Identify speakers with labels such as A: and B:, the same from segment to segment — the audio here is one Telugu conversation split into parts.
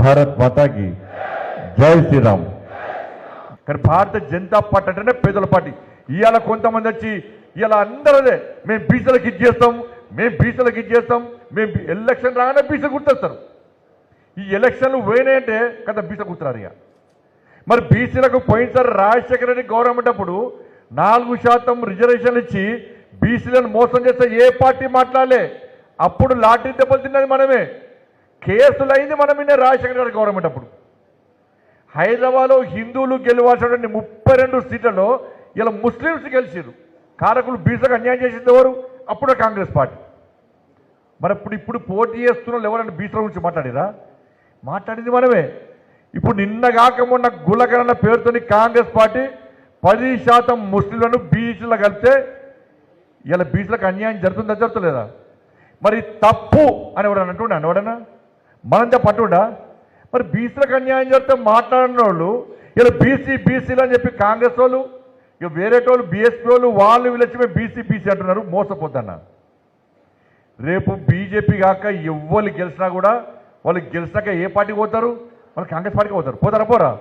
A: భారత్ మాతాకి జై శ్రీరామ్. కానీ భారత జనతా పార్టీ అంటేనే పేదల పార్టీ. ఇవాళ కొంతమంది వచ్చి ఇవాళ అందరూ అదే మేము బీసీలకు ఇది చేస్తాం మేము బీసీలకు ఇది చేస్తాం మేము ఎలక్షన్ రాగానే బీసీ గుర్తొస్తారు. ఈ ఎలక్షన్లు పోయినాయంటే కదా బీసీ గుర్తురారు ఇక. మరి బీసీలకు పోయినసారి రాజశేఖర రెడ్డి గవర్నమెంట్ అప్పుడు నాలుగు శాతం రిజర్వేషన్లు ఇచ్చి బీసీలను మోసం చేస్తే ఏ పార్టీ మాట్లాడలే? అప్పుడు లాటరీ దెబ్బలు తిన్నది మనమే. కేసులు అయింది మనమే రాజశేఖర రెడ్డి గవర్నమెంట్ అప్పుడు. హైదరాబాద్లో హిందువులు గెలవాల్సినటువంటి ముప్పై రెండు సీట్లలో ఇలా ముస్లిమ్స్ గెలిచారు కారకులు బీసీలకు అన్యాయం చేసింది ఎవరు? అప్పుడు కాంగ్రెస్ పార్టీ. మరి ఇప్పుడు ఇప్పుడు పోటీ చేస్తున్న ఎవరైనా బీసీల గురించి మాట్లాడిరా మాట్లాడింది మనమే. ఇప్పుడు నిన్న కాకమున్న గులకరణ పేరుతోని కాంగ్రెస్ పార్టీ పది శాతం ముస్లింలను బీసీలో కలిపితే ఇలా బీసీలకు అన్యాయం జరుగుతుందా జరుగుతలేదా? మరి తప్పు అని ఎవడన్నా అంటున్నాను ఎవడన్నా? మనంతా పట్టుండా? మరి బీసీలకు అన్యాయం జరిగితే మాట్లాడిన వాళ్ళు ఇలా బీసీ బీసీలు అని చెప్పి కాంగ్రెస్ వాళ్ళు ఇక వేరే వాళ్ళు బీఎస్పీ వాళ్ళు వాళ్ళు వీళ్ళొచ్చి మేము బీసీ బీసీ అంటున్నారు మోసపోతున్నా. రేపు బీజేపీ కాక ఎవ్వరు గెలిచినా కూడా వాళ్ళు గెలిచినాక ఏ పార్టీకి పోతారు? వాళ్ళు కాంగ్రెస్ పార్టీకి పోతారు. పోతారా పోరా?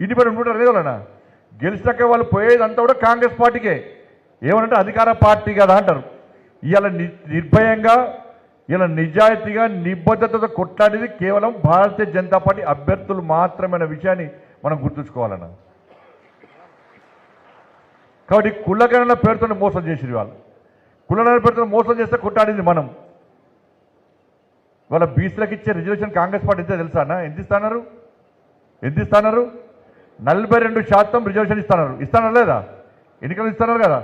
A: ఇండిపెండెంట్ ఉంటారు లేదా గెలిచినాక వాళ్ళు పోయేదంతా కూడా కాంగ్రెస్ పార్టీకే. ఏమనంటే అధికార పార్టీ కదా అంటారు. ఇవాళ ని- నిర్భయంగా ఇలా నిజాయితీగా నిబద్ధతతో కొట్లాడేది కేవలం భారతీయ జనతా పార్టీ అభ్యర్థులు మాత్రమైన విషయాన్ని మనం గుర్తుంచుకోవాలన్న. కాబట్టి కులగణన పేరుతో మోసం చేసిరు వాళ్ళు. కులగణన పేరుతో మోసం చేస్తే కొట్టాడింది మనం. వాళ్ళ బీసీలకు ఇచ్చే రిజర్వేషన్ కాంగ్రెస్ పార్టీ ఇస్తే తెలుసా అన్న? ఎంత ఇస్తున్నారు ఎంత ఇస్తున్నారు నలభై రెండు శాతం రిజర్వేషన్ ఇస్తున్నారు ఇస్తున్నారు లేదా? ఎన్నికలు ఇస్తున్నారు కదా.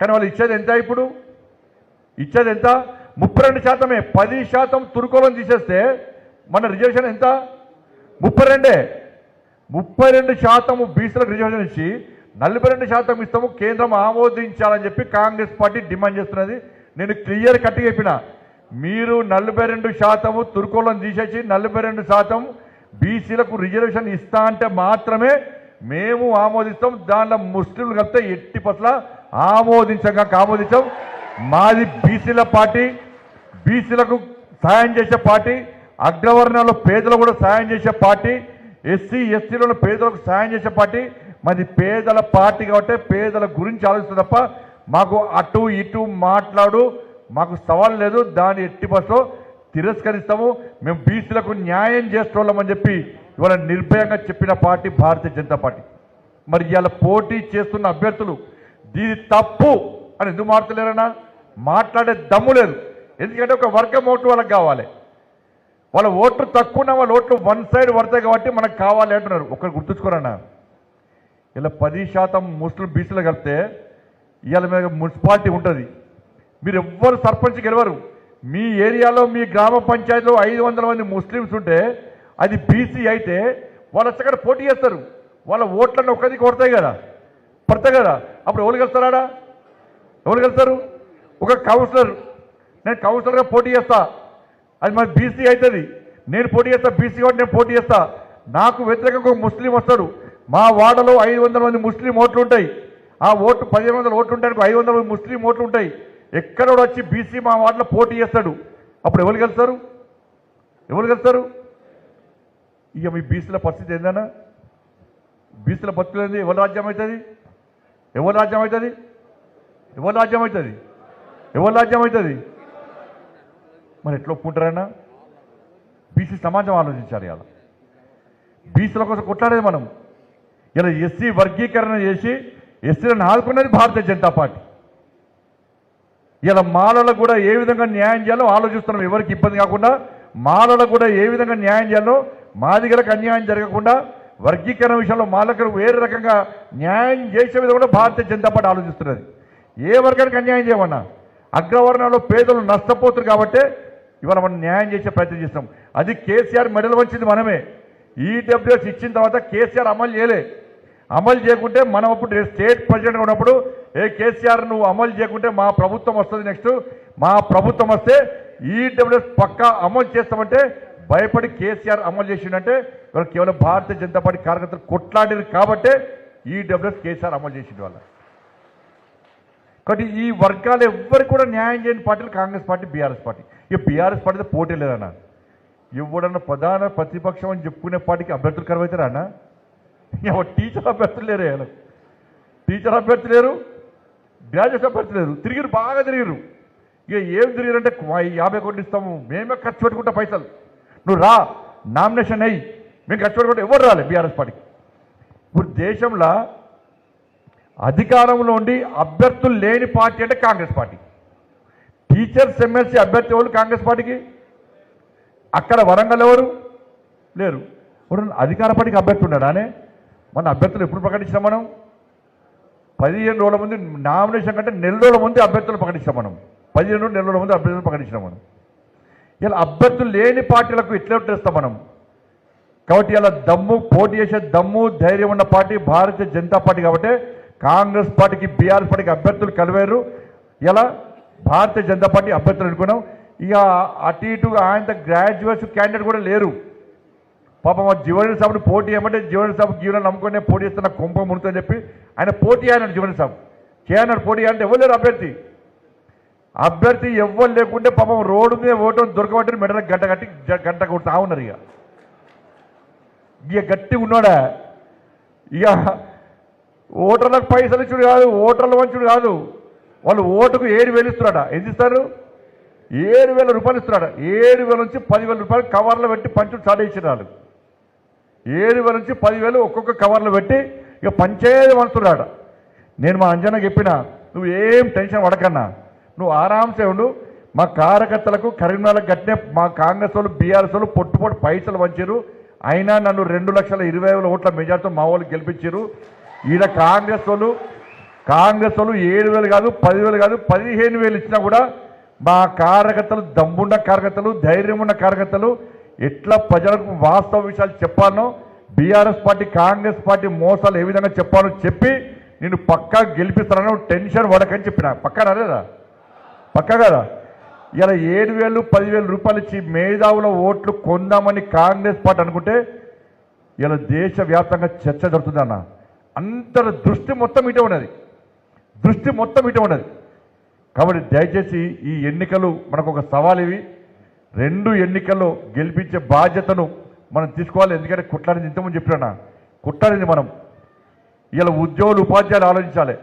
A: కానీ వాళ్ళు ఇచ్చేది ఎంత ఇప్పుడు? ఇచ్చేది ఎంత? ముప్పై రెండు శాతమే పది శాతం తురుకోలం తీసేస్తే మన రిజర్వేషన్ ఎంత? ముప్పై రెండే. ముప్పై రెండు శాతము బీసీలకు రిజర్వేషన్ ఇచ్చి నలభై రెండు శాతం ఇస్తాము కేంద్రం ఆమోదించాలని చెప్పి కాంగ్రెస్ పార్టీ డిమాండ్ చేస్తున్నది. నేను క్లియర్ కట్టిగా చెప్పిన మీరు నలభై రెండు శాతము తురుకోలం తీసేసి నలభై రెండు శాతం బీసీలకు రిజర్వేషన్ ఇస్తా అంటే మాత్రమే మేము ఆమోదిస్తాం. దానిలో ముస్లింలు కలిపితే ఎట్టి పట్ల ఆమోదించగా ఆమోదించాం. మాది బీసీల పార్టీ బీసీలకు సాయం చేసే పార్టీ అగ్రవర్ణాల్లో పేదలు కూడా సాయం చేసే పార్టీ ఎస్సీ ఎస్సీలో పేదలకు సాయం చేసే పార్టీ. మాది పేదల పార్టీ కాబట్టి పేదల గురించి ఆలోచిస్తుంది తప్ప మాకు అటు ఇటు మాట్లాడు మాకు సవాల్ లేదు దాన్ని ఎట్టి బస్సు తిరస్కరిస్తాము. మేము బీసీలకు న్యాయం చేస్తున్నామని చెప్పి ఇవాళ నిర్భయంగా చెప్పిన పార్టీ భారతీయ జనతా పార్టీ. మరి ఇవాళ పోటీ చేస్తున్న అభ్యర్థులు దీని తప్పు అని ఎందుకు మారుతలేరన్నా మాట్లాడే దమ్ము లేదు. ఎందుకంటే ఒక వర్గం ఓటు వాళ్ళకి కావాలి. వాళ్ళ ఓట్లు తక్కువ ఉన్న వాళ్ళ ఓట్లు వన్ సైడ్ పడతాయి కాబట్టి మనకు కావాలి అంటున్నారు. ఒకరు గుర్తుంచుకోరన్నా. ఇలా పది శాతం ముస్లిం బీసీలు కలిపితే ఇవాళ మీద మున్సిపాలిటీ ఉంటుంది. మీరు ఎవ్వరు సర్పంచ్ గెలవరు. మీ ఏరియాలో మీ గ్రామ పంచాయతీలో ఐదు వందల మంది ముస్లిమ్స్ ఉంటే అది బీసీ అయితే వాళ్ళు వచ్చి పోటీ చేస్తారు. వాళ్ళ ఓట్లను ఒకది కొడతాయి కదా. పడతాయి కదా. అప్పుడు ఎవరు గెలుస్తారా ఎవరు గెలుస్తారు? ఒక కౌన్సిలర్ నేను కౌన్సిలర్గా పోటీ చేస్తా. అది మరి బీసీ అవుతుంది నేను పోటీ చేస్తా బీసీ కాబట్టి నేను పోటీ చేస్తా. నాకు వ్యతిరేకంగా ఒక ముస్లిం వస్తాడు. మా వాడలో ఐదు వందల మంది ముస్లిం ఓట్లు ఉంటాయి. ఆ ఓట్లు పదిహేను వందల ఓట్లు ఉంటాయి ఐదు వందల మంది ముస్లిం ఓట్లు ఉంటాయి. ఎక్కడోడు వచ్చి బీసీ మా వాడలో పోటీ చేస్తాడు. అప్పుడు ఎవరు గెలుస్తారు? ఎవరు గెలుస్తారు? ఇక మీ బీసీల పరిస్థితి ఏందన్నా? బీసీల బతుకులేంది ఎవరి రాజ్యం అవుతుంది? ఎవరి రాజ్యం అవుతుంది? ఎవరి రాజ్యం అవుతుంది? ఎవరి రాజ్యం అవుతుంది? మరి ఎట్లా ఒప్పుకుంటారన్నా బీసీ సమాజం ఆలోచించాలి ఇలా బీసీల కోసం కొట్లాడేది మనం. ఇలా ఎస్సీ వర్గీకరణ చేసి ఎస్సీలను ఆదుకున్నది భారతీయ జనతా పార్టీ. ఇలా మాలలకు కూడా ఏ విధంగా న్యాయం చేయాలో ఆలోచిస్తున్నాం. ఎవరికి ఇబ్బంది కాకుండా మాలలకు కూడా ఏ విధంగా న్యాయం చేయాలో మాదిగలకు అన్యాయం జరగకుండా వర్గీకరణ విషయంలో మాలకు వేరే రకంగా న్యాయం చేసే విధంగా కూడా భారతీయ జనతా పార్టీ ఆలోచిస్తున్నది. ఏ వర్గానికి అన్యాయం చేయమన్నా? అగ్రవర్ణంలో పేదలు నష్టపోతున్నారు కాబట్టి ఇవాళ మనం న్యాయం చేసే ప్రయత్నం చేస్తాం అది కేసీఆర్ మెడల్ వచ్చింది మనమే. ఈడబ్ల్యూఎస్ ఇచ్చిన తర్వాత కేసీఆర్ అమలు చేయలే. అమలు చేయకుంటే మనం అప్పుడు స్టేట్ ప్రెసిడెంట్గా ఉన్నప్పుడు ఏ కేసీఆర్ నువ్వు అమలు చేయకుంటే మా ప్రభుత్వం వస్తుంది నెక్స్ట్. మా ప్రభుత్వం వస్తే ఈడబ్ల్యూఎస్ పక్కా అమలు చేస్తామంటే భయపడి కేసీఆర్ అమలు చేసిండంటే ఇవాళ కేవలం భారతీయ జనతా పార్టీ కార్యకర్తలు కొట్లాడారు కాబట్టే ఈడబ్ల్యూఎస్ కేసీఆర్ అమలు చేసిండు వాళ్ళ కాబట్టి ఈ వర్గాలు ఎవ్వరు కూడా న్యాయం చేయని పార్టీలు కాంగ్రెస్ పార్టీ బీఆర్ఎస్ పార్టీ. ఇక బీఆర్ఎస్ పార్టీతో పోటీ లేదన్న. ఎవడన్నా ప్రధాన ప్రతిపక్షం అని చెప్పుకునే పార్టీకి అభ్యర్థులు కరువైతారా అన్న? టీచర్ అభ్యర్థులు లేరు వీళ్ళకి టీచర్ అభ్యర్థి లేరు గ్రాడ్యుయేట్ అభ్యర్థి లేరు. తిరిగిరు బాగా తిరిగిరు. ఇక ఏం తిరిగిరంటే యాభై కోట్లు ఇస్తాము మేమే ఖర్చు పెట్టుకుంటా పైసలు. నువ్వు రా నామినేషన్ అయ్యి మేము ఖర్చు పెట్టుకుంటే ఎవరు రాలే బీఆర్ఎస్ పార్టీకి. ఇప్పుడు దేశంలో అధికారంలో ఉండి అభ్యర్థులు లేని పార్టీ అంటే కాంగ్రెస్ పార్టీ. టీచర్స్ ఎమ్మెల్సీ అభ్యర్థి ఎవరు? కాంగ్రెస్ పార్టీకి. అక్కడ వరంగల్ ఎవరు? లేరు. ఇప్పుడు అధికార పార్టీకి అభ్యర్థి ఉన్నాడానే మన అభ్యర్థులు ఎప్పుడు ప్రకటించాం మనం? పదిహేను రోజుల ముందు నామినేషన్ కంటే నెల రోజుల ముందు అభ్యర్థులు ప్రకటించాం మనం. పదిహేను రోజులు నెల రోజుల ముందు అభ్యర్థులు ప్రకటించాం మనం. ఇలా అభ్యర్థులు లేని పార్టీలకు ఇట్లా చేస్తాం మనం. కాబట్టి ఇలా దమ్ము పోటీ చేసే దమ్ము ధైర్యం ఉన్న పార్టీ భారతీయ జనతా పార్టీ కాబట్టి కాంగ్రెస్ పార్టీకి బీఆర్ఎస్ పార్టీకి అభ్యర్థులు కలివారు ఇలా భారతీయ జనతా పార్టీ అభ్యర్థులు అనుకున్నాం. ఇక అటు ఇటు ఆయన గ్రాడ్యుయేట్స్ క్యాండిడేట్ కూడా లేరు. పాపం ఆ జీవన పోటీ ఏమంటే జీవన సాబు జీవనం నమ్ముకునే పోటీ చేస్తున్న కుంభ మునుతని చెప్పి ఆయన పోటీ అయినాడు జీవన సాబు. చేయన్నాడు పోటీ అంటే ఎవరు లేరు అభ్యర్థి. అభ్యర్థి ఎవ్వరు లేకుంటే పాపం రోడ్డు మీద ఓటం దొరకబట్టి మెడలకు గంట కట్టి గంట కొడుతూ ఉన్నారు ఇక. ఇక గట్టి ఉన్నాడా? ఇక ఓటర్లకు పైసలు ఇచ్చుడు కాదు ఓటర్ల వంచుడు కాదు. వాళ్ళు ఓటుకు ఏడు వేలు ఇస్తున్నాడ ఎంత ఇస్తారు? ఏడు వేల రూపాయలు ఇస్తున్నాడు ఏడు వేల నుంచి పదివేల రూపాయలు కవర్లో పెట్టి పంచుడు స్టార్ట్ చేసిన వాళ్ళు. ఏడు వేల నుంచి పదివేలు ఒక్కొక్క కవర్లు పెట్టి ఇక పంచేది అంటున్నాడు నేను మా అంజన చెప్పిన నువ్వు ఏం టెన్షన్ పడకన్నా. నువ్వు ఆరాంసే ఉండు. మా కార్యకర్తలకు కరీంనగర్ గట్టినే మా కాంగ్రెస్ వాళ్ళు బీఆర్ఎస్ వాళ్ళు పొట్టు పొట్టు పైసలు వంచారు అయినా నన్ను రెండు లక్షల ఇరవై వేల ఓట్ల మెజార్టీతో మా వాళ్ళు గెలిపించారు ఈయన కాంగ్రెస్ వాళ్ళు కాంగ్రెస్ వాళ్ళు ఏడు వేలు కాదు పదివేలు కాదు పదిహేను వేలు ఇచ్చినా కూడా మా కార్యకర్తలు దమ్మున్న కార్యకర్తలు ధైర్యం ఉన్న కార్యకర్తలు ఎట్లా ప్రజలకు వాస్తవ విషయాలు చెప్పానో బీఆర్ఎస్ పార్టీ కాంగ్రెస్ పార్టీ మోసాలు ఏ విధంగా చెప్పానో చెప్పి నేను పక్కా గెలిపిస్తానని టెన్షన్ పడకని చెప్పిన. పక్కా రాలేదా పక్కా కదా? ఇలా ఏడు వేలు పదివేలు రూపాయలు ఇచ్చి మేధావుల ఓట్లు కొందామని కాంగ్రెస్ పార్టీ అనుకుంటే ఇలా దేశవ్యాప్తంగా చర్చ జరుగుతుందన్న. అందరి దృష్టి మొత్తం ఇటే ఉన్నది. దృష్టి మొత్తం ఇటే ఉన్నది. కాబట్టి దయచేసి ఈ ఎన్నికలు మనకు ఒక సవాల్ ఇవి. రెండు ఎన్నికల్లో గెలిపించే బాధ్యతను మనం తీసుకోవాలి. ఎందుకంటే కుట్లాడింది ఇంతకుముందు చెప్పినా కుట్లాడింది మనం. ఇలా ఉద్యోగులు ఉపాధ్యాయులు ఆలోచించాలి.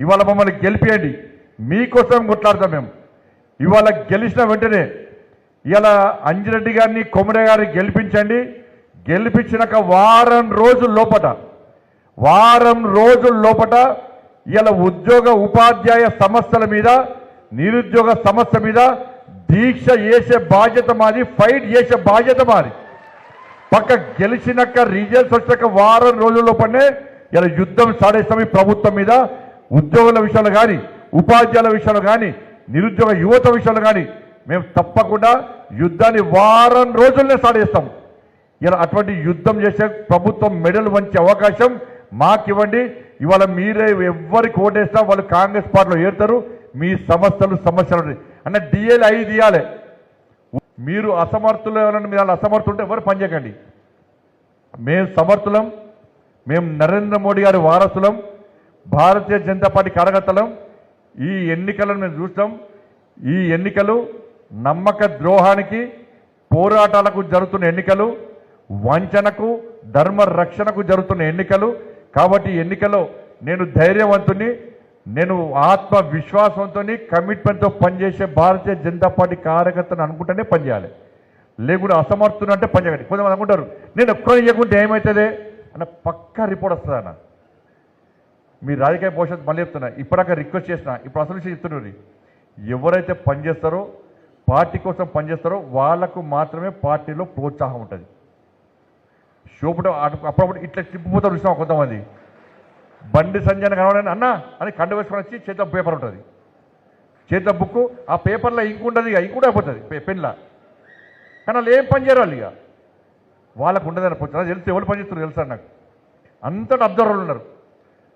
A: ఇవాళ మమ్మల్ని గెలిపియండి. మీకోసం కొట్లాడతాం మేము. ఇవాళ గెలిచిన వెంటనే ఇలా అంజిరెడ్డి గారిని కొమరే గారిని గెలిపించండి. గెలిపించినాక వారం రోజుల లోపట వారం రోజుల లోపట ఇలా ఉద్యోగ ఉపాధ్యాయ సమస్యల మీద నిరుద్యోగ సమస్య మీద దీక్ష చేసే బాధ్యత మాది ఫైట్ చేసే బాధ్యత మాది. పక్క గెలిచినాక రిజల్ట్స్ వచ్చాక వారం రోజుల లోపలనే ఇలా యుద్ధం సాడేస్తాం ప్రభుత్వం మీద ఉద్యోగుల విషయాలు కానీ ఉపాధ్యాయుల విషయాలు కానీ నిరుద్యోగ యువత విషయాలు కానీ మేము తప్పకుండా యుద్ధాన్ని వారం రోజుల్నే సాడేస్తాం ఇలా అటువంటి యుద్ధం చేసే ప్రభుత్వం మెడల్ వంచే అవకాశం మాకివ్వండి. ఇవాళ మీరే ఎవరికి ఓటేసినా వాళ్ళు కాంగ్రెస్ పార్టీలో ఏరుతారు. మీ సమస్యలు సమస్యలు అన్న డిఏలు ఐదు ఇవ్వాలి మీరు అసమర్థులు ఎవరైనా మీరు వాళ్ళు అసమర్థులు ఎవరు పనిచేయకండి మేము సమర్థులం. మేము నరేంద్ర మోడీ గారి వారసులం. భారతీయ జనతా పార్టీ కార్యకర్తలం. ఈ ఎన్నికలను మేము చూస్తాం. ఈ ఎన్నికలు నమ్మక ద్రోహానికి పోరాటాలకు జరుగుతున్న ఎన్నికలు వంచనకు ధర్మ రక్షణకు జరుగుతున్న ఎన్నికలు కాబట్టి ఎన్నికలో నేను ధైర్యవంతుని నేను ఆత్మ విశ్వాసంతో కమిట్మెంట్తో పనిచేసే భారతీయ జనతా పార్టీ కార్యకర్తను అనుకుంటేనే పనిచేయాలి లేకుండా అసమర్థులు అంటే పనిచేయాలి కొంతమంది అనుకుంటారు నేను ఒక్కరిని చేయకుంటే ఏమవుతుంది అన్న పక్కా రిపోర్ట్ వస్తుంది అన్న. మీ రాజకీయ భవిష్యత్తు మళ్ళీ చెప్తున్నా ఇప్పటిదాకా రిక్వెస్ట్ చేసిన ఇప్పుడు అసలు విషయం చెప్తున్నారు ఎవరైతే పనిచేస్తారో పార్టీ కోసం పనిచేస్తారో వాళ్ళకు మాత్రమే పార్టీలో ప్రోత్సాహం ఉంటుంది. చూపడం అటు- అప్పుడప్పుడు ఇట్లా తిప్పిపోతారు చూసినా కొంతమంది. బండి సంజయ్ కనబడని? అన్న అని కండ వేసుకొని వచ్చి చేత పేపర్ ఉంటుంది. చేత బుక్ ఆ పేపర్లో ఇంకు ఉండదు ఇక ఇంకు కూడా అయిపోతుంది పెన్లా. కానీ వాళ్ళు ఏం పని చేయరు వాళ్ళు ఇక. వాళ్ళకు ఉండదు అనిపోతుంది తెలిసి ఎవరు పని చేస్తారు తెలుసా నాకు? అంతటా అబ్జర్వర్లు ఉన్నారు.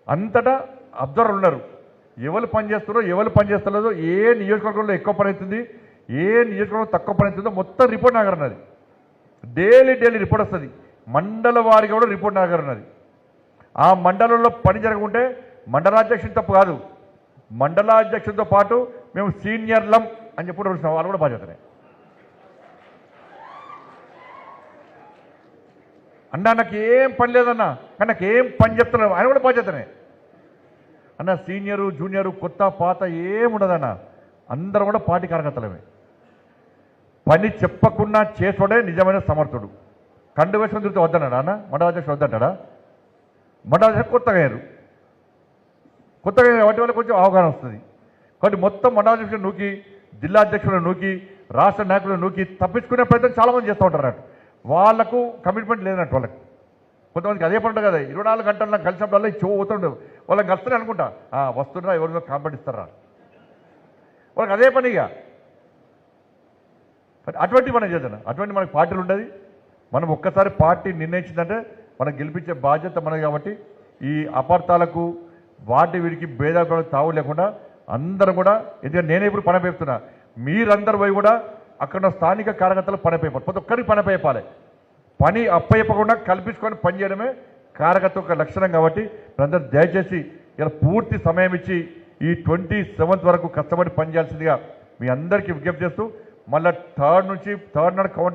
A: అంతటా అబ్జర్వర్లు ఉన్నారు. ఎవరు పని చేస్తారో ఎవరు పని చేస్తలేదో ఏ నియోజకవర్గంలో ఎక్కువ పని అవుతుంది ఏ నియోజకవర్గంలో తక్కువ పని అవుతుందో మొత్తం రిపోర్ట్ నాగర్ ఉన్నది డైలీ డైలీ రిపోర్ట్ వస్తుంది. మండల వారికి కూడా రిపోర్ట్ నాగారు ఉన్నది. ఆ మండలంలో పని జరగకుంటే మండలాధ్యక్షుని తప్పు కాదు. మండలాధ్యక్షుడితో పాటు మేము సీనియర్లం అని చెప్పి వాళ్ళు కూడా బాధ్యతనే అన్నా నాకు ఏం పని లేదన్నా కానీ నాకు ఏం పని చెప్తున్నావు ఆయన కూడా బాధ్యతనే. అన్న సీనియరు జూనియరు కొత్త పాత ఏముండదన్న అందరూ కూడా పార్టీ కార్యకర్తలమే. పని చెప్పకుండా చేసోడే నిజమైన సమర్థుడు. కండు వేసుకొని తిరిగితే వద్దన్నాడా అన్న? మండలాధ్యక్షుడు వద్దంటాడా మండలాధ్యక్షుడు కొత్తగా అయ్యారు కొత్తగా వాటి వల్ల కొంచెం అవగాహన వస్తుంది. కాబట్టి మొత్తం మండలాధ్యక్షుడు నూకి జిల్లా అధ్యక్షుడు నూకి రాష్ట్ర నాయకులు నూకి తప్పించుకునే ప్రయత్నం చాలామంది చేస్తూ ఉంటారు అన్నట్టు. వాళ్ళకు కమిట్మెంట్ లేదన్నట్టు వాళ్ళకి. కొంతమందికి అదే పండుగ కదా. ఇరవై నాలుగు గంటలు నాకు కలిసినప్పుడు చో పోతుండవు వాళ్ళకి కలుస్తూనే అనుకుంటా. వస్తుండ్రా వస్తున్నా ఎవరితో కాంపెట్ ఇస్తారా? వాళ్ళకి అదే పనిగా అటువంటి మనం చేద్దాం అటువంటి మనకి పార్టీలు ఉండదు. మనం ఒక్కసారి పార్టీ నిర్ణయించిందంటే మనం గెలిపించే బాధ్యత మనది కాబట్టి ఈ అపార్థాలకు వాటి వీడికి భేదాభిప్రాయాలు తావు లేకుండా అందరూ కూడా ఎందుకంటే నేనే ఇప్పుడు పనిపేపుతున్నా మీరందరూ పోయి కూడా అక్కడ ఉన్న స్థానిక కార్యకర్తలు పనిపేపాలి ప్రతి ఒక్కరికి పనిపేపాలి పని అప్పయ్యపకుండా కల్పించుకొని పని చేయడమే కార్యకర్త ఒక లక్షణం కాబట్టి మీరందరూ దయచేసి ఇలా పూర్తి సమయం ఇచ్చి ఈ ట్వంటీ సెవెంత్ వరకు కష్టపడి పనిచేయాల్సిందిగా మీ అందరికీ విజ్ఞప్తి చేస్తూ మళ్ళీ థర్డ్ నుంచి థర్డ్ నాడు కౌంట్